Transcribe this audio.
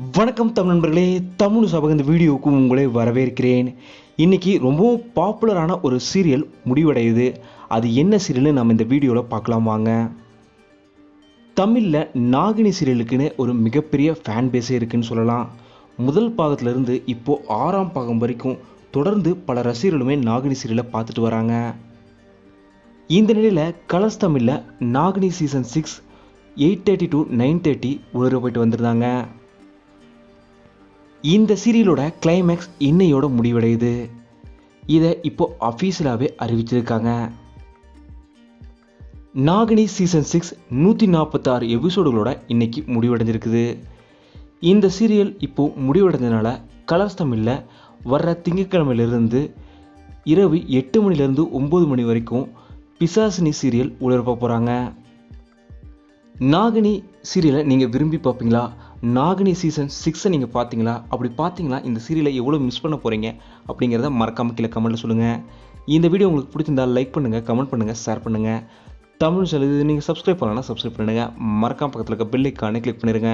வணக்கம் தமிழ் நண்பர்களே தமிழ் சபக இந்த வீடியோவுக்கு உங்களை வரவேற்கிறேன். இன்னைக்கு ரொம்பவும் பாப்புலரான ஒரு சீரியல் முடிவடையுது. அது என்ன சீரியல்னு நம்ம இந்த வீடியோவில் பார்க்கலாம் வாங்க. தமிழில் நாகினி சீரியலுக்குன்னு ஒரு மிகப்பெரிய ஃபேன் பேஸே இருக்குன்னு சொல்லலாம். முதல் பாகத்திலிருந்து இப்போ ஆறாம் பாகம் வரைக்கும் தொடர்ந்து பல ரசிகர்களுமே நாகினி சீரியலை பார்த்துட்டு வராங்க. இந்த நிலையில் கலர்ஸ் தமிழில் Nagini season six eight thirty to nine thirty ஒளிர போயிட்டு வந்திருந்தாங்க. இந்த சீரியலோட கிளைமேக்ஸ் இன்னையோட முடிவடையுது. இதை இப்போ அஃபீஷியலாகவே அறிவிச்சிருக்காங்க. நாகினி சீசன் சிக்ஸ் நூற்றி நாற்பத்தாறு எபிசோடுகளோட இன்னைக்கு முடிவடைஞ்சிருக்குது. இந்த சீரியல் இப்போ முடிவடைஞ்சதுனால கலர்ஸ் தமிழில் வர்ற திங்கட்கிழமையிலிருந்து இரவு எட்டு மணிலேருந்து ஒம்பது மணி வரைக்கும் பிசாசினி சீரியல் ஒளிபரப்ப போகிறாங்க நாகினி சீரியலை நீங்கள் விரும்பி பார்ப்பீங்களா? நாகினி சீசன் சிக்ஸை நீங்கள் பார்த்தீங்களா அப்படி பார்த்தீங்களா இந்த சீரியலை எவ்வளோ மிஸ் பண்ண போகிறீங்க அப்படிங்கிறத மறக்காம கீழே கமெண்ட்டில் சொல்லுங்கள் இந்த வீடியோ உங்களுக்கு பிடிச்சிருந்தா லைக் பண்ணுங்கள் கமெண்ட் பண்ணுங்கள் ஷேர் பண்ணுங்கள் தமிழ் சொல்லுது நீங்கள் சப்ஸ்கிரைப் பண்ணலன்னா சப்ஸ்கிரைப் பண்ணுங்கள் மறக்காம பக்கத்தில் இருக்க பெல் ஐக்கானே கிளிக் பண்ணிடுங்க.